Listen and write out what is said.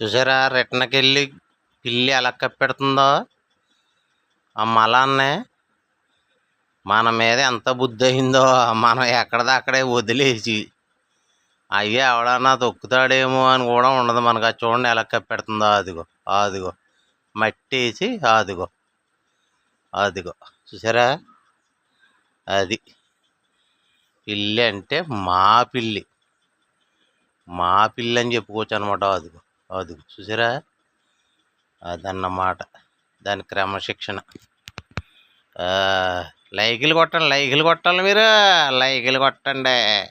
చూసారా? రిటర్న్కి వెళ్ళి పిల్లి ఎలా కప్పెడుతుందో? ఆ మలాన్నే మన మీద ఎంత బుద్ధి అయిందో మనం ఎక్కడిదక్కడే వదిలేసి అయ్యే ఎవడన్నా తొక్కుతాడేమో అని కూడా ఉండదు మనకు. అది చూడండి ఎలా కప్పెడుతుందో. అదిగో అదిగో మట్టి వేసి అదిగో అదిగో. చూసారా? అది పిల్లి అంటే మా పిల్లి. మా పిల్లి అని చెప్పుకోవచ్చు అనమాట అదిగో. అదిగో చూసారా? అదన్నమాట. దాని క్రమశిక్షణ. ఆ, లైకులు కొట్టండి లైకులు కొట్టాలి మీరు. లైకులు కొట్టండి.